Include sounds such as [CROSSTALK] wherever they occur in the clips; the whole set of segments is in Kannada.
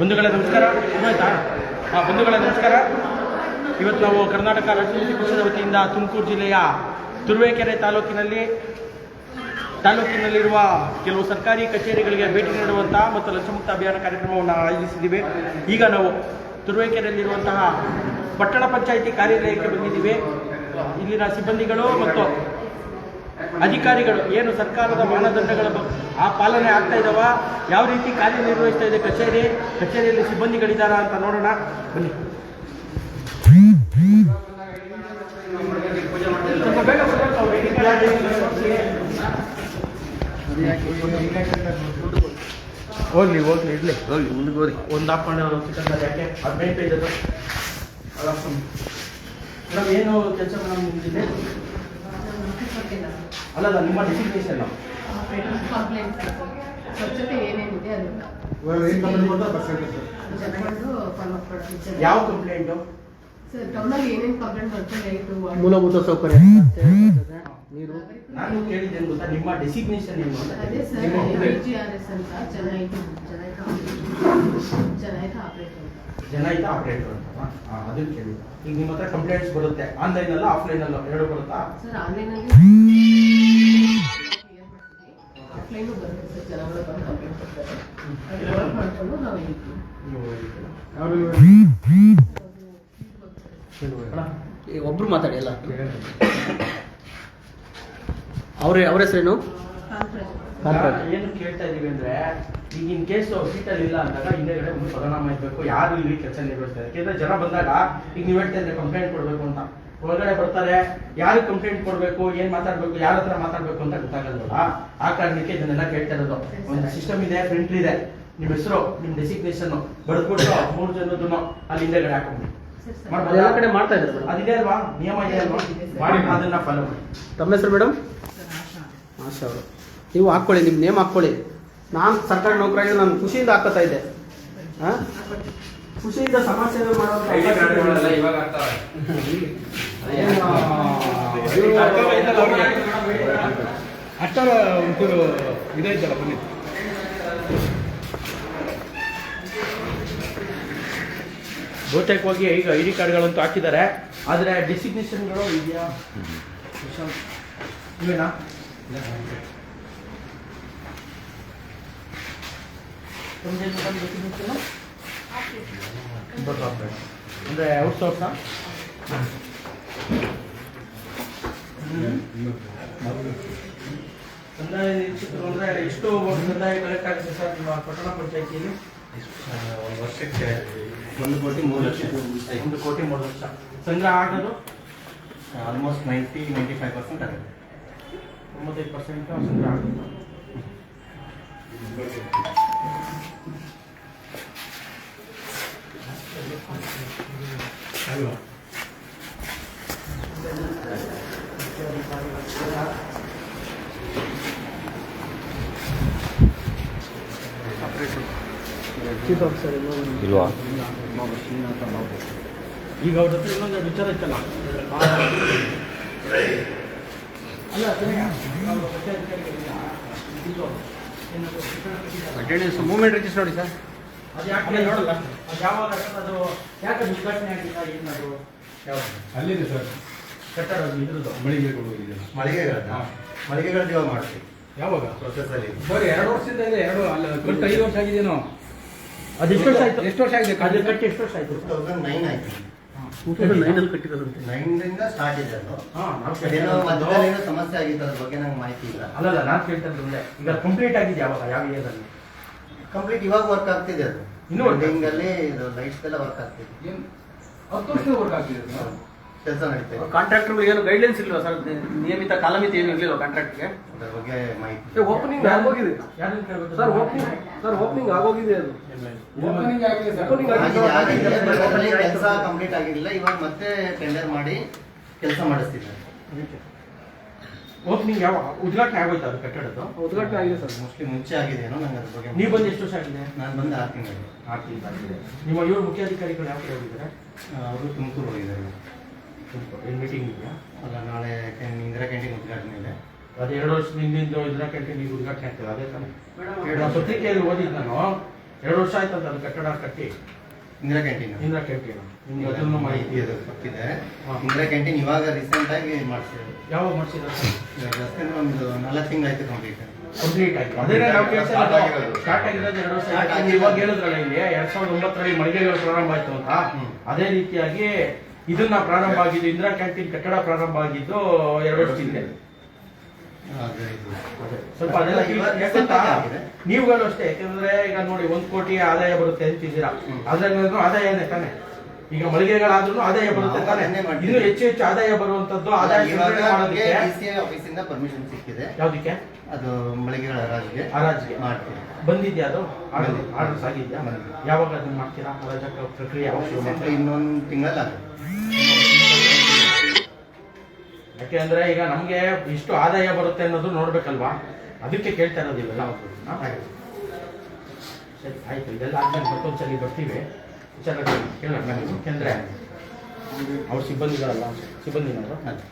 ಬಂಧುಗಳೇ ನಮಸ್ಕಾರ. ಆಯ್ತಾ? ಆ, ಬಂಧುಗಳೇ ನಮಸ್ಕಾರ. ಇವತ್ತು ನಾವು ಕರ್ನಾಟಕ ರಾಜ್ಯ ಪಕ್ಷದ ವತಿಯಿಂದ ತುಮಕೂರು ಜಿಲ್ಲೆಯ ತುರುವೇಕೆರೆ ತಾಲೂಕಿನಲ್ಲಿ ತಾಲೂಕಿನಲ್ಲಿರುವ ಕೆಲವು ಸರ್ಕಾರಿ ಕಚೇರಿಗಳಿಗೆ ಭೇಟಿ ನೀಡುವಂತಹ ಮತ್ತು ಲಂಚಮುಕ್ತ ಅಭಿಯಾನ ಕಾರ್ಯಕ್ರಮವನ್ನು ಆಯೋಜಿಸಿದ್ದೀವಿ. ಈಗ ನಾವು ತುರುವೇಕೆರೆಯಲ್ಲಿರುವಂತಹ ಪಟ್ಟಣ ಪಂಚಾಯಿತಿ ಕಾರ್ಯಾಲಯಕ್ಕೆ ಬಂದಿದ್ದೀವಿ. ಇಲ್ಲಿನ ಸಿಬ್ಬಂದಿಗಳು ಮತ್ತು ಅಧಿಕಾರಿಗಳು ಏನು ಸರ್ಕಾರದ ಮಾನದಂಡಗಳ ಆ ಪಾಲನೆ ಆಗ್ತಾ ಇದಾವ? ಯಾವ ರೀತಿ ಕಾರ್ಯನಿರ್ವಹಿಸ್ತಾ ಇದೆ ಕಚೇರಿ? ಕಚೇರಿಯಲ್ಲಿ ಸಿಬ್ಬಂದಿಗಳಿದ್ದಾರಾ ಅಂತ ನೋಡೋಣ. ಬನ್ನಿ. ಹೋಗ್ಲಿ ಹೋಗ್ಲಿ ಇಡ್ಲಿ ಹೋಗ್ಲಿ ಮುಂದೆ ಹೋಗಿ ಒಂದು ಹಾಕೊಂಡು ಯಾಕೆ? ಹದಿನೈದು ಪೇಜ್ ಅದು ಮೇಡಮ್ ಏನು ಕೆಲಸ ನಿಮ್ದಿದೆ? ಅಲ್ಲಲ್ಲ ನಿಮ್ಮ ಡೆಸಿಗ್ನೇಷನ್ ಕಂಪ್ಲೇಂಟ್ ಸ್ವಚ್ಛತೆ ಏನೇನಿದೆ ಅದನ್ನ ಜನಗಳು ಫಾಲೋ ಮಾಡ್ತಾರೆ ಯಾವ ಕಂಪ್ಲೇಂಟು ಸರ್ ಟೌನಲ್ಲಿ ಏನೇನು ಕಂಪ್ಲೇಂಟ್ ಬರ್ತದೆ ಮೂಲಭೂತ ಸೌಕರ್ಯ ನೀರು. ನಾನು ಕೇಳಿದ್ದೇನೆ ಗೊತ್ತಾ ನಿಮ್ಮ ಡೆಸಿಗ್ನೇಷನ್ ಏನು ಅಂತ ಅದೇ sir I. G R S ಅಂತ ಅಂತ ಜನಾಯಿತ ಆಪರೇಟರ್ ಅಂತ ಅದನ್ನ ಕೇಳಿ. ಈಗ ನಿಮ್ಮ ಹತ್ರ ಕಂಪ್ಲೇಂಟ್ಸ್ ಬರುತ್ತೆ. ಆನ್ಲೈನ್ ಅಲ್ಲ ಆಫ್ಲೈನ್ ಅಲ್ಲ ಎರಡು ಬರುತ್ತಾ? ಸರ್ ಆನ್ಲೈನಲ್ಲಿ ಆಫ್ಲೈನು ಬರುತ್ತೆ ಸರ್ ಜನಗಳು ಬಂದು ಕಂಪ್ಲೇಂಟ್ ಕೊಡ್ತಾರೆ. ಅದು ವರ್ಕ್ ಮಾಡ್ಕೊಂಡು ನಾವು ಹೇಳ್ತೀವಿ ಅಣ್ಣ, ಈಗ ಒಬ್ರು ಮಾತಾಡಿ ಎಲ್ಲ. ಅವ್ರ ಅವ್ರ ಹೆಸರೇನು? ಏನು ಕೇಳ್ತಾ ಇದೀವಿ ಅಂದ್ರೆ ಈಗ ಇನ್ ಕೇಸ್ ಸೀಟಲ್ಲಿ ಇಲ್ಲ ಅಂದಾಗ ಹಿಂದೆಗಡೆ ಒಂದು ಪರಿಣಾಮ ಇರಬೇಕು ಯಾರು ಇಲ್ಲಿ ಕೆಲಸ ನಿರ್ವಹಿಸ್ತಾರೆ ಯಾಕೆಂದ್ರೆ ಜನ ಬಂದಾಗ ಈಗ ನೀವು ಹೇಳ್ತಾ ಇದ್ರೆ ಕಂಪ್ಲೇಂಟ್ ಕೊಡಬೇಕು ಅಂತ. ಒಳಗಡೆ ಬರ್ತಾರೆ ಯಾರು ಕಂಪ್ಲೇಂಟ್ ಕೊಡಬೇಕು ಏನ್ ಮಾತಾಡ್ಬೇಕು ಯಾರ ಹತ್ರ ಮಾತಾಡ್ಬೇಕು ಅಂತ ಗೊತ್ತಾಗಲ್ವಲ್ಲ? ಆ ಕಾರಣಕ್ಕೆ ಇದನ್ನೆಲ್ಲ ಕೇಳ್ತಾ ಇರೋದು. ಒಂದು ಸಿಸ್ಟಮ್ ಇದೆ ಪ್ರಿಂಟ್ ಇದೆ. ನಿಮ್ಮ ಹೆಸರು ನಿಮ್ ಡೆಸಿಗ್ನೇಷನ್ ಬರೆದ್ಬಿಟ್ಟು ಮೂರು ಜನದನ್ನು ಅಲ್ಲಿ ಹಿಂದೆಗಡೆ ಹಾಕೊಂಡ್ಬಿಡಿ? ಎಲ್ಲ ಕಡೆ ಮಾಡ್ತಾ ಇದ್ದಾರೆ ಅದಿದೆ ಅಲ್ವಾ? ನಿಯಮ ಇದೆ ಅಲ್ವಾ? ಮಾಡಿ ಅದನ್ನ ಫಾಲೋ ಮಾಡಿ. ತಮ್ಮ ಹೆಸರು ಮೇಡಮ್? ಆಶಾ ಅವರು. ನೀವು ಹಾಕ್ಕೊಳ್ಳಿ ನಿಮ್ಮ ನೇಮ್ ಹಾಕ್ಕೊಳ್ಳಿ. ನಾನು ಸರ್ಕಾರಿ ನೌಕರಾಗಿ ನಾನು ಖುಷಿಯಿಂದ ಹಾಕೋತಾ ಇದ್ದೆ. ಖುಷಿಯಿಂದ ಸಮಾಜ ಸೇವೆ. ಇವಾಗ ಆಗ್ತಾವೆ. ಅಷ್ಟರ ಒಂಚೂರು ಇದೈತಲ್ಲ ಬನ್ನಿ. ಬಹುತೇಕವಾಗಿ ಈಗ ಐ ಡಿ ಕಾರ್ಡ್ಗಳಂತೂ ಹಾಕಿದ್ದಾರೆ. ಆದರೆ ಡೆಸಿಗ್ನೇಷನ್ಗಳು ಇದೆಯಾ? ಇವೇನಾ ಮೇಡಮ್ ಡೆಸಿಗ್ನೇಷನ್ ಅಂದರೆ ಔಟ್ಸೋರ್ಸಾ ಕಂದಾಯ ಅಂದರೆ ಎಷ್ಟು ಕಂದಾಯ ಆಗುತ್ತೆ ಸರ್ ನಿಮ್ಮ ಪಂಚಾಯತಿಯಲ್ಲಿ ಒಂದು ವರ್ಷಕ್ಕೆ ಒಂದು ಕೋಟಿ ಮೂರು ಲಕ್ಷ ಒಂದು ಕೋಟಿ ಮೂರು ಲಕ್ಷ ಸಂಗ್ರಹ almost ninety ninety five percent ಆಗುತ್ತೆ. ತೊಂಬತ್ತೈದು ಪರ್ಸೆಂಟ್ ಸಂಗ್ರಹ ಆಗುತ್ತೆ. ಇಲ್ವಾ ಈಗ ಅವ್ರ ಹತ್ರ ಇನ್ನೊಂದು ವಿಚಾರ ಇತ್ತಲ್ಲ ಅಲ್ಲ ಅದೇ. ಅಟೆಂಡೆನ್ಸ್ ಮೂವ್ಮೆಂಟ್ ರಿಜಿಸ್ಟರ್ ನೋಡಿ ಸರ್. ಅದು ಯಾಕೆ ನೋಡಲ್ಲ ಅದು ಯಾವಾಗ ಅದು ಯಾಕೆ ಅದು ಉದ್ಘಾಟನೆ ಆಗಿಲ್ಲ? ಏನದು ಅಲ್ಲಿದೆ ಸರ್. ಕಟ್ಟಡ ಇದ್ರದ್ದು. ಮಳಿಗೆಗಳು ಇದೆ. ಮಳಿಗೆಗಳನ್ನ ಮಳಿಗೆಗಳದ್ದು ಇವಾಗ ಮಾಡ್ತೀವಿ. ಯಾವಾಗ? ಪ್ರೊಸೆಸ್ ಅಲ್ಲಿ. ಬರಿ ಎರಡು ವರ್ಷದಿಂದ ಇದೆ ಎರಡು ಅಲ್ಲ ಕಟ್ಟು ಐದು ವರ್ಷ ಆಗಿದೆಯೋ ಅದು ಎಷ್ಟು ವರ್ಷ ಆಯ್ತು? ಎಷ್ಟು ವರ್ಷ ಆಗಿದೆ? ಅದು ಕಟ್ಟಿ ಎಷ್ಟು ವರ್ಷ ಆಯ್ತು? ಟೂ ತೌಸಂಡ್ ನೈನ್ ಆಯ್ತು. ನೈನಲ್ಲಿ ಕಟ್ಟಿರೋದಂತೆ ನೈನ್ರಿಂದ ಸ್ಟಾರ್ಟ್ ಇದೆ ಅದು. ಅದೇನೋ ಮಧ್ಯದಲ್ಲಿ ಏನೋ ಸಮಸ್ಯೆ ಆಗಿತ್ತು ಅದ್ರ ಬಗ್ಗೆ ನಂಗೆ ಮಾಹಿತಿ ಇಲ್ಲ. ಅಲ್ಲಲ್ಲ ನಾನು ಕೇಳ್ತಾ ಇದ್ದು ಈಗ ಕಂಪ್ಲೀಟ್ ಆಗಿದೆ ಯಾವಾಗ ಯಾವ ಇಯರಲ್ಲಿ ಕಂಪ್ಲೀಟ್ ಇವಾಗ ವರ್ಕ್ ಆಗ್ತಿದೆ ಅದು. ಇನ್ನೂ ಬಿಲ್ಡಿಂಗ್ ಅಲ್ಲಿ ಇದು ಲೈಟ್ಸ್ ಎಲ್ಲ ವರ್ಕ್ ಆಗ್ತಿದೆ. ಏನು? ಹತ್ತು ವರ್ಷದ ವರ್ಕ್ ಆಗ್ತಿದೆ ಕೆಲಸ ನಡೀತಾ ಇದೆ. ಕಾಂಟ್ರಾಕ್ಟರ್ ಏನು ಗೈಡ್ಲೈನ್ಸ್ ಇಲ್ವಾ ಸರ್? ನಿಯಮಿತ ಕಾಲಮಿತಿ ಏನು ಇರಲಿಲ್ಲ ಕಾಂಟ್ರಾಕ್ಟ್ಗೆ ಅದ್ರ ಬಗ್ಗೆ ಮಾಹಿತಿ ಓಪನಿಂಗ್ ಆಗೋಗಿದೆ. ಸರ್ ಓಪನಿಂಗ್ ಸರ್ ಓಪನಿಂಗ್ ಆಗೋಗಿದೆ ಅದು. ಓಪನಿಂಗ್ ಆಗಿದೆ ಸರ್. Opening ಆಗಿದೆ. ಆಗಿದೆ ಆಗಿದೆ. ಕೆಲಸ ಕಂಪ್ಲೀಟ್ ಆಗಿರಲಿಲ್ಲ. ಇವಾಗ ಮತ್ತೆ ಟೆಂಡರ್ ಮಾಡಿ ಕೆಲಸ ಮಾಡಿಸ್ತಿದ್ದಾರೆ. ಓಪನಿಂಗ್ ಯಾವ ಉದ್ಘಾಟನೆ ಆಗೋಯ್ತು ಅದು ಕಟ್ಟಡದ್ದು? ಉದ್ಘಾಟನೆ ಆಗಿದೆ ಸರ್. ಮೋಸ್ಟ್ಲಿ ಮುಂಚೆ ಆಗಿದೆ ಏನೋ ನಂಗೆ ಅದ್ರ ಬಗ್ಗೆ ನೀವು ಬಂದು ಎಷ್ಟು ವರ್ಷ ಆಗಿದೆ? ನಾನು ಬಂದು ಆರು ತಿಂಗಳು ಆರು ತಿಂಗಳಾಗಿದೆ. ನಿಮ್ಮ ಇವರು ಮುಖ್ಯಾಧಿಕಾರಿಗಳು ಯಾವ ಕಡೆ ಹೋಗಿದ್ದಾರೆ? ಅವರು ತುಮಕೂರು ಹೋಗಿದ್ದಾರೆ. ಏನು ಮೀಟಿಂಗ್ ಇದೆಯಾ? ಅಲ್ಲ ನಾಳೆ ಇಂದಿರಾ ಕ್ಯಾಂಟೀನ್ ಉದ್ಘಾಟನೆ ಇದೆ. ಅದು ಎರಡು ವರ್ಷದ ಹಿಂದಿಂದ ಇದ್ರ ಕ್ಯಾಂಟೀನ್ ಈಗ ಉದ್ಘಾಟನೆ ಆಗ್ತದೆ ಅದೇ ತಾನೆ. ನಾನು ಪತ್ರಿಕೆಯಲ್ಲಿ ಓದಿದ್ ನಾನು. ಎರಡು ವರ್ಷ ಆಯ್ತು ಅದು ಕಟ್ಟಡ ಕಟ್ಟಿ. ಇಂದಿರಾ ಕ್ಯಾಂಟೀನ್ ಇಂದಿರಾ ಕ್ಯಾಂಟೀನ್ ನಿಮ್ಗೆ ಅದನ್ನು ಮಾಹಿತಿ ಅದು ಗೊತ್ತಿದೆ ಇಂದಿರಾ ಕ್ಯಾಂಟೀನ್ ಇವಾಗ ರೀಸೆಂಟ್ ಆಗಿ ಮಾಡಿಸಿದ್ರು ಯಾವಾಗ ಮಾಡಿಸಿದ್ರೆ ರಸ್ತೆ ಒಂದು ನಾಲ್ಕು ತಿಂಗಳಾಯ್ತು ಕಂಪ್ಲೀಟ್ ಕಂಪ್ಲೀಟ್ ಆಯ್ತು. ಅದೇ ನಾವು ಕೇಳ್ತಾ ಸ್ಟಾರ್ಟ್ ಆಗಿರೋದು. ಎರಡು ವರ್ಷ ಆಯ್ತು. ಇವಾಗ ಹೇಳಿದ್ರಲ್ಲ ಇಲ್ಲಿ ಎರಡ್ ಸಾವಿರದ ಒಂಬತ್ತರಲ್ಲಿ ಮಳಿಗೆಗಳು ಪ್ರಾರಂಭ ಆಯ್ತು ಅಂತ. ಅದೇ ರೀತಿಯಾಗಿ ಇದನ್ನ ಪ್ರಾರಂಭ ಆಗಿದ್ದು ಇಂದಿರಾ ಕ್ಯಾಂಟೀನ್ ಕಟ್ಟಡ ಪ್ರಾರಂಭ ಆಗಿದ್ದು ಎರಡು ವರ್ಷ ಹಿಂದೆ. ಸ್ವಲ್ಪ ಅದೆಲ್ಲ ಯಾಕಂತ. ನೀವುಗಳು ಅಷ್ಟೇ. ಯಾಕಂದ್ರೆ ಈಗ ನೋಡಿ ಒಂದ್ ಕೋಟಿ ಆದಾಯ ಬರುತ್ತೆ ಅಂತಿದ್ದೀರಾ? ಅದ್ರಲ್ಲಿ ಆದಾಯ ಆದಾಯನೇ ತಾನೆ? ಈಗ ಮಳಿಗೆಗಳಾದ್ರೂ ಆದಾಯ ಬರುತ್ತೆ ತಾನೆ? ಇನ್ನು ಹೆಚ್ಚು ಹೆಚ್ಚು ಆದಾಯ ಬರುವಂತದ್ದು ಆದಾಯ ಆಫೀಸಿಂದ ಪರ್ಮಿಷನ್ ಸಿಕ್ಕಿದೆ. ಯಾವ್ದಕ್ಕೆ? ಅದು ಮಳಿಗೆಗಳ ಹರಾಜಿಗೆ. ಹರಾಜಿಗೆ. ಮಾಡ್ತೀವಿ. ಬಂದಿದ್ಯಾ ಅದು. ಆರ್ಡರ್ಸ್ ಆಗಿದ್ಯಾ? ಯಾವಾಗ ಅದನ್ನ ಮಾಡ್ತೀರಾ? ಪ್ರಕ್ರಿಯೆ? ಇನ್ನೊಂದು ತಿಂಗಳಲ್ಲಿ ಯಾಕೆಂದ್ರೆ ಈಗ ನಮ್ಗೆ ಇಷ್ಟು ಆದಾಯ ಬರುತ್ತೆ ಅನ್ನೋದು ನೋಡ್ಬೇಕಲ್ವಾ? ಅದಕ್ಕೆ ಕೇಳ್ತಾ ಇರೋದು ಇವೆಲ್ಲ? ಸರಿ, ಆಯ್ತು. ಇದೆಲ್ಲ ಆದ್ಮೇಲೆ ಮತ್ತೊಂದ್ಸಲಿ ಬರ್ತೀವಿ. ವಿಚಾರ ಕೇಳೋಣ. ಯಾಕೆಂದ್ರೆ ಅವ್ರ ಸಿಬ್ಬಂದಿಗಳಲ್ಲ, ಸಿಬ್ಬಂದಿನವರು. ಅದೇ.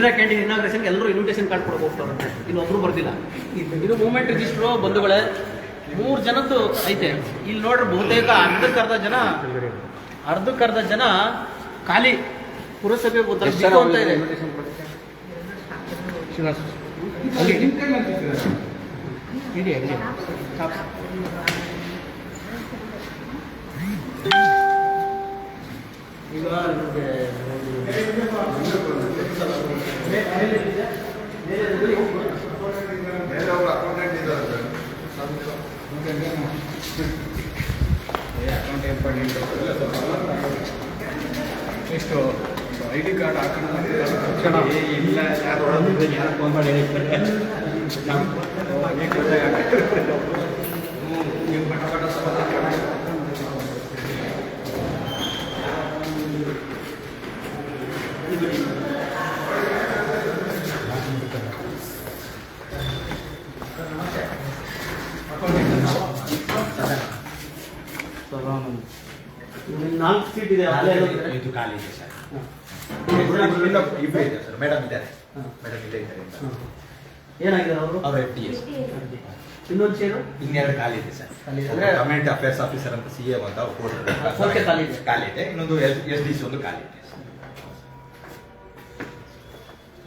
ಇಂದಿರಾ ಕ್ಯಾಂಟೀನ್ ಇನಾಗ್ರೇಷನ್ಗೆ ಎಲ್ಲರೂ ಇನ್ವಿಟೇಷನ್ ಕಾರ್ಡ್ ಕೊಡಕ್ಕೆ ಹೋಗ್ತಾರಂತೆ ಇನ್ನು ಒಬ್ರು ಬರ್ತಿಲ್ಲ ಇದು ಮೂವ್ಮೆಂಟ್ ರಿಜಿಸ್ಟ್ರು ಬಂಧುಗಳೇ ಮೂರು ಜನದ್ದು ಐತೆ. ಇಲ್ಲಿ ನೋಡ್ರಿ ಬಹುತೇಕ ಅರ್ಧಕ್ಕರ್ಧ ಜನ ಅರ್ಧಕ್ಕರ್ಧ ಜನ ಖಾಲಿ ಪುರಸಭೆ ಒಂಥರ ಅಂತ ಇದೆ. ಅಲ್ಲಿ ನಿಮ್ ಕೈಲಿ ಅಂತಿದ್ದೀರಾ? ಇಡಿ ಅಲ್ಲಿ ಈಗ ನಿಮ್ಗೆ ನೆಕ್ಸ್ಟು ಐ ಡಿ ಕಾರ್ಡ್ ಹಾಕೋಣ ಇಲ್ಲ ಯಾರು ಫೋನ್ ಮಾಡಿ ಇದೆ ಇದು ಖಾಲಿ ಇದೆ ಸರ್. ಇಬ್ಬರು ಇದೆ ಸರ್. ಮೇಡಮ್ ಇದ್ದಾರೆ. ಹಾ. ಮೇಡಮ್ ಇಲ್ಲೇ ಇದ್ದಾರೆ ಏನಾಗಿದೆ ಅವರು? ಅವ್ರ ಎಫ್ ಟಿ ಎಸ್ ಇನ್ನೊಂದು ಚೇರು ಇನ್ನೆರಡು ಖಾಲಿ ಇದೆ ಸರ್. ಅಂದ್ರೆ- ಕಮ್ಯುನಿಟಿ ಅಫೇರ್ಸ್ ಆಫೀಸರ್ ಅಂತ ಸಿ ಎ ಅಂತ ಫೋರ್ಕೆ ಖಾಲಿ ಇದೆ. ಖಾಲಿ ಇದೆ. ಇನ್ನೊಂದು ಎಸ್ ಡಿ ಸಿ ಒಂದು ಖಾಲಿ ಇದೆ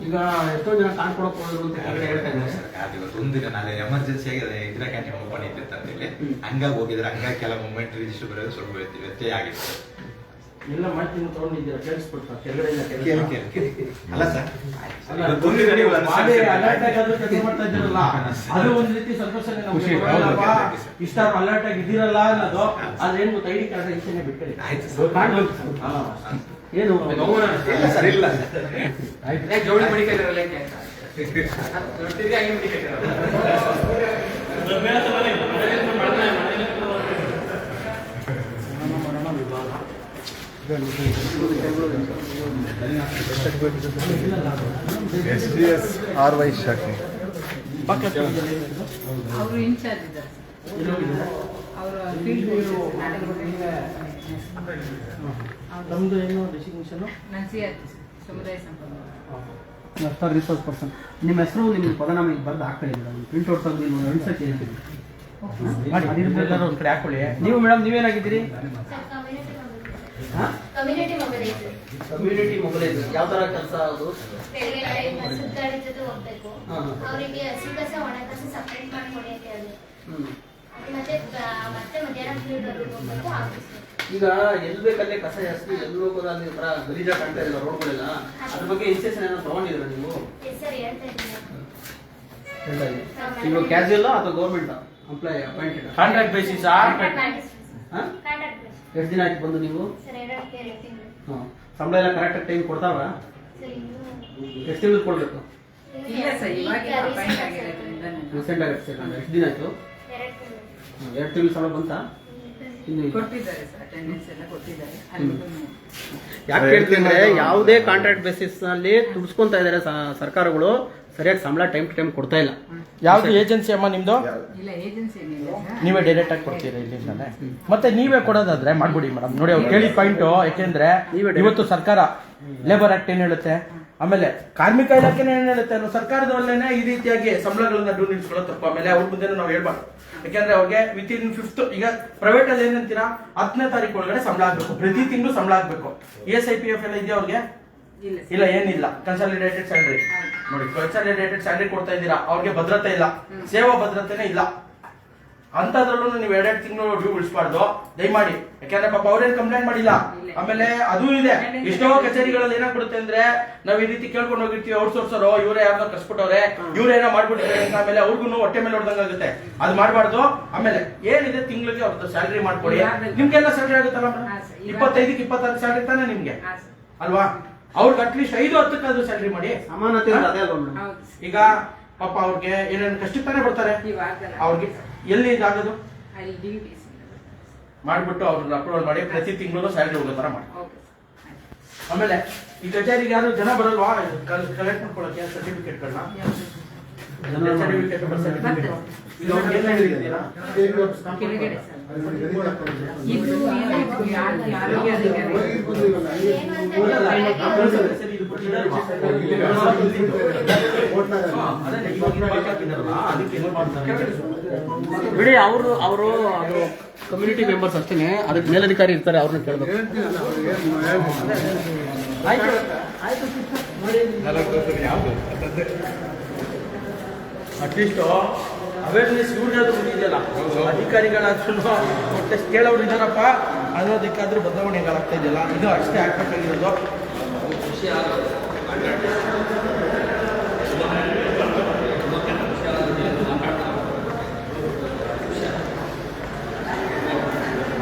ಈಗ ಎಷ್ಟೊಂದು ಜನ ಕಾರ್ಡ್ ಕೊಡಕ್ಕೆ ಹೋದ್ರು ಅಂತ ಹೇಳ್ತಾ ಇದ್ದಾರೆ. ಸರ್, ಇವತ್ತು ಒಂದಿನ ನಾಳೆ ಎಮರ್ಜೆನ್ಸಿ ಆಗಿ ಅದೇ ಇಂದಿರಾ ಕ್ಯಾಂಟೀನ್ ಓಪನ್ ಇತ್ತು ಅಂತ ಹೇಳಿ ಹಂಗಾಗಿ ಹೋಗಿದ್ರೆ ಹಂಗಾಗಿ ಕೆಲವು ಮೂಮೆಂಟ್ ರಿಜಿಸ್ಟರ್ ಬರೋದು ಸ್ವಲ್ಪ ವ್ಯತ್ಯ- ವ್ಯತ್ಯಯ ಆಗಿದೆ ಎಲ್ಲ ಮಾಹಿತಿನ ತಗೊಂಡಿದ್ದೀರಾ? ಕೆಳಗಡೆ ಇಲ್ಲ ಅಲ್ಲ ಸರ್ ಅಲ್ಲ, ಮಾಡಿ. alert ಕೆಲಸ ಮಾಡ್ತಾ ಇದ್ದೀರಲ್ಲ. ಅದು ಒಂದ್ ರೀತಿ ಸಂತೋಷನೇ ನಮ್ಗೆ. ಖುಷಿ, ಆಗಿ ಇದ್ದೀರಲ್ಲ ಅನ್ನೋದು ಅದೇನ್ ಗೊತ್ತಾ ಐಡಿ ಕಾರ್ಡ್ ಈಚೆನೆ ಬಿಟ್ಟಿ ಆಯ್ತು ಸರ್. ಏನು? ಇಲ್ಲ ಸರ್ ಇಲ್ಲ ಜೋಡಿ ಮಡಿಕೈತಾರಲ್ಲ S D S R Y ಶಾಖೆ ಅವರು ಇನ್ಚಾರ್ಜ್ ಇದ್ದಾರೆ. ಅವರ ಫೀಲ್ಡ್ ನಮ್ದು ಏನು ಡೆಸಿಗ್ನೇಷನ್ ನಾನು ಸಿ ಆರ್ ಸಮುದಾಯ ಸಂಪರ್ಕ ಸ್ಟಾರ್ ರಿಸೋರ್ಸ್ ಪರ್ಸನ್ ನಿಮ್ಮ ಹೆಸರು ನಿಮ್ಮ ಪದನಾಮ ಈಗ ಬರ್ದು ಹಾಕೊಳ್ಳಿ ಮೇಡಮ್ ಪ್ರಿಂಟ್ ಔಟ್ ತಂದು ನೀವು ಅನ್ಸಕ್ಕೆ ಎಲ್ಲರೂ ಒಂದ್ ಕಡೆ ಹಾಕೊಳ್ಳಿ. ನೀವು ಮೇಡಮ್ ನೀವೇನಾಗಿದ್ದೀರಿ? ಕಮ್ಯುನಿಟಿ ಮೊಬೈಲೈಸರ್ ಕಮ್ಯುನಿಟಿ ಮೊಬೈಲ್ ಯಾವ ಥರ ಕೆಲಸ ಅದು? ಬೆಳಗ್ಗೆ ಸುತ್ತಾಡಿ ಜೊತೆ ಹೋಗ್ಬೇಕು. ಹಾ, ಹಾ. ಅವರಿಗೆ ಹಸಿ ಕಸ ಒಣ ಕಸ ಸಪ್ರೇಟ್ ಮಾಡ್ಕೊಡಿ ಅಂತ. ಮತ್ತೆ ಮತ್ತೆ ಮಧ್ಯಾಹ್ನ ಫೀಲ್ಡ್ ಹೋಗ್ಬೇಕು ಆಫೀಸ್ ಈಗ ಎಲ್ಲಿ ಬೇಕಲ್ಲೇ ಕಸ ಜಾಸ್ತಿ ಎಲ್ಲಿ ಹೋಗೋದು ಅಲ್ಲಿ ಒಂಥರ ಗಲೀಜ ಕಾಣ್ತಾ ಇಲ್ಲ ರೋಡ್ಗಳೆಲ್ಲ ಅದ್ರ ಬಗ್ಗೆ ಇನ್ಸೆಷನ್ ಏನೋ ತಗೊಂಡಿದ್ರ ನೀವು? ಎಸ್ ಸರ್ ಹೇಳ್ತಾ ಇದ್ದೀನಿ. ಇವಾಗ ಕ್ಯಾಶುಯಲ್ ಅಥವಾ government employ appointed contract basis contract ಹಾ? ಕಾಂಟ್ರಾಕ್ಟ್ ಎಷ್ಟು ದಿನ ಆಯ್ತು ಬಂದು ನೀವು? ಹಾಂ. ಸಂಬಳ ಎಲ್ಲ ಕರೆಕ್ಟಾಗಿ ಟೈಮ್ ಕೊಡ್ತಾವ ಸರ್ ಇನ್ನು ಎಷ್ಟು ತಿಂಗಳು ಕೊಡಬೇಕು? ರೀಸೆಂಟ್ ಆಗಿ ಎಷ್ಟು ದಿನ ಆಯ್ತು? ಎರಡು ತಿಂಗಳು ಸಂಬಳ ಬಂತಾ. ಕೊಟ್ಟಿದ್ದಾರೆ ಸರ್ ಅಟೆಂಡೆನ್ಸ್ ಎಲ್ಲ ಕೊಟ್ಟಿದ್ದಾರೆ. ಯಾಕೆ ಹೇಳ್ತೀನಿ ಅಂದ್ರೆ ಯಾವುದೇ ಕಾಂಟ್ರಾಕ್ಟ್ ಬೇಸಿಸ್ನಲ್ಲಿ ತುಡ್ಸ್ಕೊಂತ ಇದ್ದಾರೆ ಸರ್ಕಾರಗಳು ಸರಿಯಾಗಿ ಸಂಬಳ ಟೈಮ್ ಟು ಟೈಮ್ ಕೊಡ್ತಾ ಇಲ್ಲ. ಯಾವ್ದು ಏಜೆನ್ಸಿ ಅಮ್ಮ ನಿಮ್ದು? ಇಲ್ಲ ಏಜೆನ್ಸಿ ಏನಿಲ್ಲ ಸರ್. ನೀವೇ ಡೈರೆಕ್ಟ್ ಆಗಿ ಕೊಡ್ತೀರಾ ಇಲ್ಲಿಂದಾನೆ? ಮತ್ತೆ ನೀವೇ ಕೊಡೋದಾದ್ರೆ ಮಾಡ್ಬಿಡಿ ಮೇಡಮ್ ನೋಡಿ ಅವ್ರು ಕೇಳಿ ಪಾಯಿಂಟ್ ಯಾಕೆಂದ್ರೆ ಇವತ್ತು ಸರ್ಕಾರ ಲೇಬರ್ ಆಕ್ಟ್ ಏನ್ ಹೇಳುತ್ತೆ? ಆಮೇಲೆ ಕಾರ್ಮಿಕ ಇಲಾಖೆನೇ ಏನ್ ಹೇಳುತ್ತೆ ಸರ್ಕಾರದವಲ್ಲೇನೆ ಸರ್ಕಾರದ ವಲ್ಲೇನೆ ಈ ರೀತಿಯಾಗಿ ಸಂಬಳಗಳನ್ನ ಡೂ ನಿಲ್ಸ್ಕೊಳ್ಳೋ ತಪ್ಪು. ಆಮೇಲೆ ಅವ್ರ ಮುಂದೆ ನಾವು ಹೇಳ್ಬಾರ್ದು. ಯಾಕೆಂದ್ರೆ ಅವ್ರಿಗೆ ವಿತ್ ಇನ್ ಫಿಫ್ತ್ ಈಗ ಪ್ರೈವೇಟ್ ಅಲ್ಲಿ ಏನಂತೀರಾ ಹತ್ತನೇ ತಾರೀಕು ಒಳಗಡೆ ಸಂಬಳ ಆಗ್ಬೇಕು. ಪ್ರತಿ ತಿಂಗಳು ಸಂಬಳ ಆಗ್ಬೇಕು. ಎಸ್ ಐ ಪಿ ಎಫ್ ಎಲ್ಲ ಇದೆಯಾ ಅವ್ರಿಗೆ? ಇಲ್ಲ ಇಲ್ಲ ಏನಿಲ್ಲ. ಕನ್ಸಾಲಿಡೇಟೆಡ್ ಸ್ಯಾಲರಿ ನೋಡಿ ಕನ್ಸಾಲಿಡೇಟೆಡ್ ಸ್ಯಾಲರಿ ಕೊಡ್ತಾ ಇದ್ದೀರಾ. ಅವ್ರಿಗೆ ಭದ್ರತೆ ಇಲ್ಲ. ಸೇವಾ ಭದ್ರತೆನೇ ಇಲ್ಲ. ಅಂತದ್ರಲ್ಲೂ ನೀವು ಎರಡೆರಡು ತಿಂಗಳು ಡ್ಯೂ ಉಳಿಸಬಾರ್ದು. ದಯಮಾಡಿ. ಯಾಕಂದ್ರೆ ಪಾಪ ಅವ್ರೇನು ಕಂಪ್ಲೇಂಟ್ ಮಾಡಿಲ್ಲ. ಆಮೇಲೆ ಅದು ಇದೆ. ಎಷ್ಟೋ ಕಚೇರಿಗಳಲ್ಲಿ ಏನಾಗ್ಬಿಡುತ್ತೆ ಅಂದ್ರೆ ನಾವ್ ಈ ರೀತಿ ಕೇಳ್ಕೊಂಡು ಹೋಗಿರ್ತೀವಿ ಔಟ್ಸೋರ್ಸರು ಇವರೇ ಯಾರ್ದೋ ಕಸ್ಬಿಟ್ಟವ್ರೆ ಇವ್ರೇನೋ ಮಾಡ್ಬಿಟ್ಟಿದ್ದಾರೆ ಅಂತ ಆಮೇಲೆ ಅವ್ರಿಗೂ ಹೊಟ್ಟೆ ಮೇಲೆ ಹೊಡೆದಂಗಾಗುತ್ತೆ. ಅದು ಮಾಡಬಾರ್ದು. ಆಮೇಲೆ ಏನಿದೆ ತಿಂಗಳಿಗೆ ಅವ್ರದ್ದು ಸ್ಯಾಲ್ರಿ ಮಾಡ್ಕೊಡಿ. ನಿಮ್ಗೆಲ್ಲ ಸ್ಯಾಲ್ರಿ ಆಗುತ್ತಲ್ಲ ಇಪ್ಪತ್ತೈದಕ್ಕೆ ಇಪ್ಪತ್ತಾರು ಸ್ಯಾಲ್ರಿ ತಾನೇ ನಿಮ್ಗೆ? ಅಲ್ವಾ? ಅವ್ರಿಗೆ ಅಟ್ಲೀಸ್ಟ್ ಐದು ಹತ್ತಕ್ಕಾದ್ರೂ ಸ್ಯಾಲ್ರಿ ಮಾಡಿ. ಸಮಾನತೆ ಅದೇ ಈಗ ಪಾಪ ಅವ್ರಿಗೆ ಏನೇನು ಕಷ್ಟ ತಾನೇ ಬರ್ತಾರೆ ಅವ್ರಿಗೆ ಎಲ್ಲಿ ಇದಾಗೋದು ಮಾಡಿಬಿಟ್ಟು ಅವ್ರನ್ನ ಅಪ್ರೂವಲ್ ಮಾಡಿ ಪ್ರತಿ ತಿಂಗಳು ಸ್ಯಾಲರಿ ಹೋಗೋ ತರ ಮಾಡಿ. ಆಮೇಲೆ ಈ ಕಚೇರಿಗೆ ಯಾರು ಜನ ಬರಲ್ವಾ? ಕಲೆಕ್ಟ್ ಮಾಡ್ಕೊಳಕ್ಕೆ ಸರ್ಟಿಫಿಕೇಟ್ಗಳನ್ನ ಸರ್ಟಿಫಿಕೇಟ್ ಸರ್ಟಿಫಿಕೇಟ್ ಅವ್ರಿಗೆ ಏನ್ ಹೇಳಿದ್ದೀರಾ ಇದು ಅದಕ್ಕೆ ಏನು ಮಾಡ್ತಾರೆ? ಬಿಡಿ, ಅವರು ಅವರು, ಅದು ಕಮ್ಯುನಿಟಿ ಮೆಂಬರ್ಸ್ ಅಷ್ಟೇ ಅದಕ್ಕೆ ಮೇಲಧಿಕಾರಿ ಇರ್ತಾರೆ, ಅವ್ರನ್ನ ಕೇಳಬೇಕು. ಆಯ್ತು ಅಟ್ಲೀಸ್ಟ್ ಅವೇರ್ನೆಸ್ ಇವ್ರಿಗಾದ್ರೂ ಇದೆಯಲ್ಲ. ಅಧಿಕಾರಿಗಳಾದ್ರೂ [LAUGHS] ಟೆಸ್ಟ್ ಕೇಳೋರು ಇದಾರಪ್ಪ ಅನ್ನೋದಕ್ಕಾದ್ರೂ ಬದಲಾವಣೆಗಳಾಗ್ತಾ ಇದೆಯಲ್ಲ. ಇದು ಅಷ್ಟೇ ಆಗ್ಬೇಕಾಗಿರೋದು.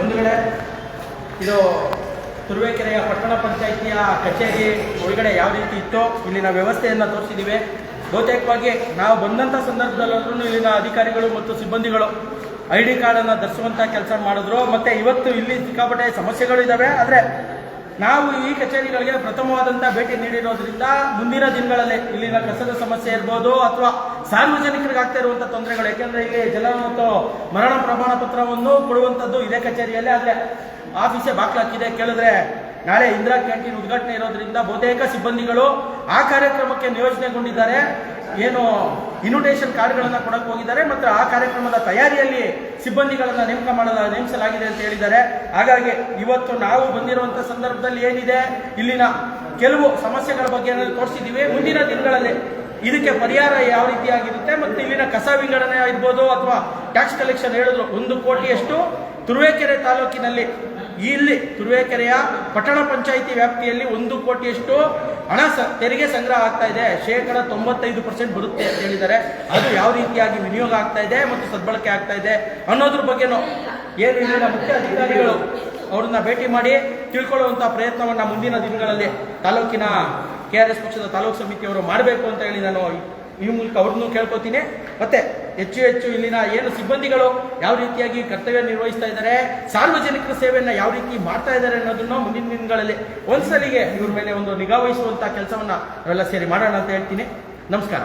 ಒಂದು ಕಡೆ ಇದು ತುರುವೇಕೆರೆಯ ಪಟ್ಟಣ ಪಂಚಾಯಿತಿಯ ಕಚೇರಿ ಒಳಗಡೆ ಯಾವ ರೀತಿ ಇತ್ತೋ ಇಲ್ಲಿನ ವ್ಯವಸ್ಥೆಯನ್ನು ತೋರಿಸಿದ್ದೀವಿ. ಬಹುತೇಕವಾಗಿ ನಾವು ಬಂದಂಥ ಸಂದರ್ಭದಲ್ಲೂ ಇಲ್ಲಿನ ಅಧಿಕಾರಿಗಳು ಮತ್ತು ಸಿಬ್ಬಂದಿಗಳು ಐ ಡಿ ಕಾರ್ಡನ್ನು ಧರಿಸುವಂಥ ಕೆಲಸ ಮಾಡಿದ್ರು. ಮತ್ತು ಇವತ್ತು ಇಲ್ಲಿ ಸಿಕ್ಕಾಪಟ್ಟೆ ಸಮಸ್ಯೆಗಳು ಇದ್ದಾವೆ ಆದರೆ ನಾವು ಈ ಕಚೇರಿಗಳಿಗೆ ಪ್ರಥಮವಾದಂಥ ಭೇಟಿ ನೀಡಿರೋದ್ರಿಂದ ಮುಂದಿನ ದಿನಗಳಲ್ಲಿ ಇಲ್ಲಿನ ಕಸದ ಸಮಸ್ಯೆ ಇರ್ಬೋದು ಅಥವಾ ಸಾರ್ವಜನಿಕರಿಗೆ ಆಗ್ತಾ ಇರುವಂಥ ತೊಂದರೆಗಳು, ಯಾಕೆಂದ್ರೆ ಇಲ್ಲಿ ಜಲ ಮತ್ತು ಮರಣ ಪ್ರಮಾಣ ಪತ್ರವನ್ನು ಕೊಡುವಂಥದ್ದು ಇದೇ ಕಚೇರಿಯಲ್ಲೇ, ಆದ್ರೆ ಆಫೀಸೇ ಬಾಕ್ಲಾಕಿದೆ ಕೇಳಿದ್ರೆ ನಾಳೆ ಇಂದಿರಾ ಕ್ಯಾಂಟೀನ್ ಉದ್ಘಾಟನೆ ಇರೋದ್ರಿಂದ ಬಹುತೇಕ ಸಿಬ್ಬಂದಿಗಳು ಆ ಕಾರ್ಯಕ್ರಮಕ್ಕೆ ನಿಯೋಜನೆಗೊಂಡಿದ್ದಾರೆ. ಏನು ಇನ್ವಿಟೇಷನ್ ಕಾರ್ಡ್ಗಳನ್ನು ಕೊಡಕ್ಕೆ ಹೋಗಿದ್ದಾರೆ, ಮತ್ತು ಆ ಕಾರ್ಯಕ್ರಮದ ತಯಾರಿಯಲ್ಲಿ ಸಿಬ್ಬಂದಿಗಳನ್ನು ನೇಮಕ ಮಾಡಲ ನೇಮಿಸಲಾಗಿದೆ ಅಂತ ಹೇಳಿದ್ದಾರೆ. ಹಾಗಾಗಿ ಇವತ್ತು ನಾವು ಬಂದಿರುವಂಥ ಸಂದರ್ಭದಲ್ಲಿ ಏನಿದೆ? ಇಲ್ಲಿನ ಕೆಲವು ಸಮಸ್ಯೆಗಳ ಬಗ್ಗೆ ತೋರಿಸಿದ್ದೀವಿ? ಮುಂದಿನ ದಿನಗಳಲ್ಲಿ ಇದಕ್ಕೆ ಪರಿಹಾರ ಯಾವ ರೀತಿಯಾಗಿರುತ್ತೆ ಮತ್ತು ಇಲ್ಲಿನ ಕಸ ವಿಂಗಡಣೆ ಇರ್ಬೋದು ಅಥವಾ ಟ್ಯಾಕ್ಸ್ ಕಲೆಕ್ಷನ್ ಹೇಳಿದ್ರು ಒಂದು ಕೋಟಿಯಷ್ಟು ತುರುವೇಕೆರೆ ತಾಲೂಕಿನಲ್ಲಿ ಇಲ್ಲಿ ತುರುವೇಕೆರೆಯ ಪಟ್ಟಣ ಪಂಚಾಯಿತಿ ವ್ಯಾಪ್ತಿಯಲ್ಲಿ ಒಂದು ಕೋಟಿಯಷ್ಟು ಹಣ ಸ ತೆರಿಗೆ ಸಂಗ್ರಹ ಆಗ್ತಾ ಇದೆ. ಶೇಕಡ ತೊಂಬತ್ತೈದು ಪರ್ಸೆಂಟ್ ಬರುತ್ತೆ ಅಂತ ಹೇಳಿದ್ದಾರೆ. ಅದು ಯಾವ ರೀತಿಯಾಗಿ ವಿನಿಯೋಗ ಆಗ್ತಾ ಇದೆ ಮತ್ತು ಸದ್ಬಳಕೆ ಆಗ್ತಾ ಇದೆ ಅನ್ನೋದ್ರ ಬಗ್ಗೆನೂ ಏನು ಇಲ್ಲಿನ ಮುಖ್ಯ ಅಧಿಕಾರಿಗಳು ಅವ್ರನ್ನ ಭೇಟಿ ಮಾಡಿ ತಿಳ್ಕೊಳ್ಳುವಂಥ ಪ್ರಯತ್ನವನ್ನ ಮುಂದಿನ ದಿನಗಳಲ್ಲಿ ತಾಲೂಕಿನ ಕೆ ಆರ್ ಎಸ್ ಪಕ್ಷದ ತಾಲೂಕು ಸಮಿತಿಯವರು ಮಾಡಬೇಕು ಅಂತ ಹೇಳಿ ನಾನು ಈ ಮೂಲಕ ಅವ್ರನ್ನೂ ಕೇಳ್ಕೊತೀನಿ. ಮತ್ತೆ ಹೆಚ್ಚು ಹೆಚ್ಚು ಇಲ್ಲಿನ ಏನು ಸಿಬ್ಬಂದಿಗಳು ಯಾವ ರೀತಿಯಾಗಿ ಕರ್ತವ್ಯ ನಿರ್ವಹಿಸ್ತಾ ಇದ್ದಾರೆ, ಸಾರ್ವಜನಿಕರ ಸೇವೆಯನ್ನು ಯಾವ ರೀತಿ ಮಾಡ್ತಾ ಇದ್ದಾರೆ ಅನ್ನೋದನ್ನು ಮುಂದಿನ ದಿನಗಳಲ್ಲಿ ಒಂದ್ಸಲಿಗೆ ಇವ್ರ ಮೇಲೆ ಒಂದು ನಿಗಾ ವಹಿಸುವಂಥ ಕೆಲಸವನ್ನ ನಾವೆಲ್ಲ ಸೇರಿ ಮಾಡೋಣ ಅಂತ ಹೇಳ್ತೀನಿ. ನಮಸ್ಕಾರ.